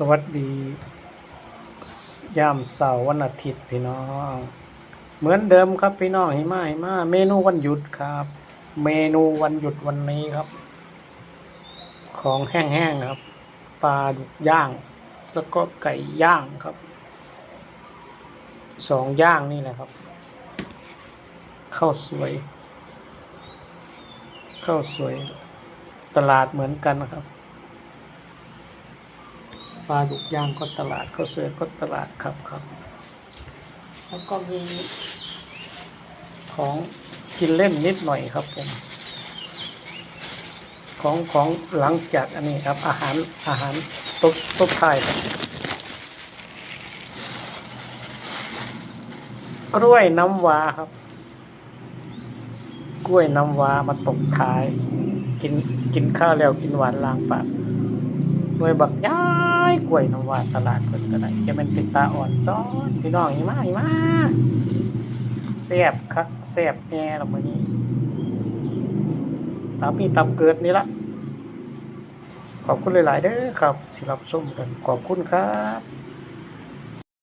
สวัสดียามเสาร์วันอาทิตย์พี่น้อง เหมือนเดิมครับพี่น้องหิมาหิมาเมนูวันหยุดครับ เมนูวันหยุดวันนี้ครับ ของแห้งๆครับปลาดุกย่าง แล้วก็ไก่ย่างครับสองย่างนี่แหละครับข้าวสวยข้าวสวย ตลาดเหมือนกันนะครับ ปลาดุกย่างก็ตลาดข้าวสวยก็ตลาดครับครับ แล้วก็มีของกินเล่นนิดหน่อยครับผม ของของหลังจากอันนี้ครับอาหารอาหารตุ๊บตุ๊บไทายครับกล้วยน้ำว้าครับ กล้วยน้ำว้ามาตกท้าย กินกินข้าวแล้วกินหวานล้างปากหน่วยบักย้า ยกล้วยน้ำว่าตลาดเพิ่นก็ได้จะเป็นเป็นตาอ่อนซ้อนพี่น้องอีมาอีมาแซ่บคักแซ่บแน่ละมื้อนี้ตามพี่ตามเกิดนี่ละขอบคุณหลาย ๆ เด้อครับที่รับชมกันขอบคุณครับ